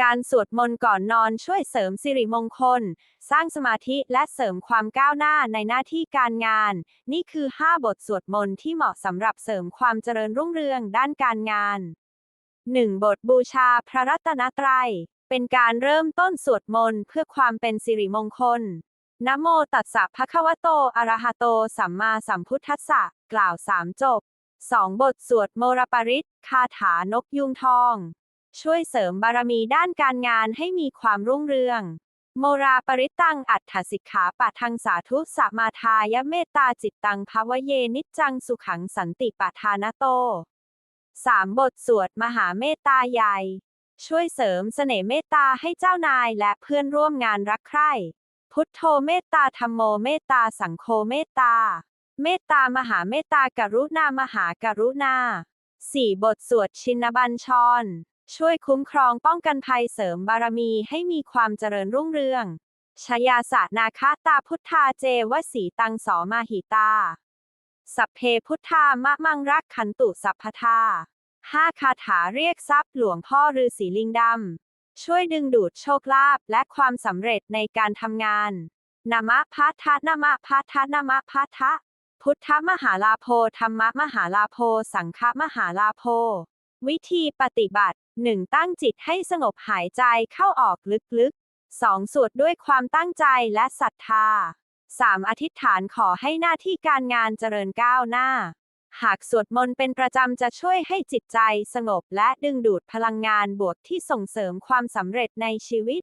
การสวดมนต์ก่อนนอนช่วยเสริมสิริมงคล สร้างสมาธิและเสริมความก้าวหน้าในหน้าที่การงาน นี่คือ 5 บทสวดมนต์ที่เหมาะสำหรับเสริมความเจริญรุ่งเรืองด้านการงาน 1. บทบูชาพระรัตนตรัย เป็นการเริ่มต้นสวดมนต์เพื่อความเป็นสิริมงคลนะโมตัสสะภะคะวะโต อะระหะโต สัมมาสัมพุทธัสสะ กล่าวสามจบ 2. บทสวดโมรปริตคาถานกยุงทอง ช่วยเสริมบารมีด้านการงานให้มีความรุ่งเรือง โมราปริตตังอัฏฐสิกขาปะทังสาธุสมมาทายเมตตาจิตตังภวเยนิจจังสุขังสันติปะทานโต 3. บทสวดมหาเมตตาใหญ่ ช่วยเสริมเสน่ห์เมตตาให้เจ้านายและเพื่อนร่วมงานรักใคร่ พุทโธเมตตาธรรมโมเมตตาสังโฆเมตตา เมตตามหาเมตตากรุณามหากรุณา 4. บทสวดชินบัญชร ช่วยคุ้มครองป้องกันภัยเสริมบารมีให้มีความเจริญรุ่งเรืองชยาสนาคาตาพุทธาเจวสีตังสอมาหิตา สัพเพพุทธามะมังรักขันตุสัพพทาห้าคาถาเรียกทรัพย์หลวงพ่อฤาษีลิงดำ ช่วยดึงดูดโชคลาภและความสำเร็จในการทำงานนามะพัทธนามะพัทธนามะพัทธะพุทธมหาลาโภธรรมมหาลาโภสังฆมหาลาโภ วิธีปฏิบัติ 1. ตั้งจิตให้สงบหายใจเข้าออกลึกๆ 2. สวดด้วยความตั้งใจและศรัทธา 3. อธิษฐานขอให้หน้าที่การงานเจริญก้าวหน้า หากสวดมนต์เป็นประจำจะช่วยให้จิตใจสงบและดึงดูดพลังงานบวกที่ส่งเสริมความสำเร็จในชีวิต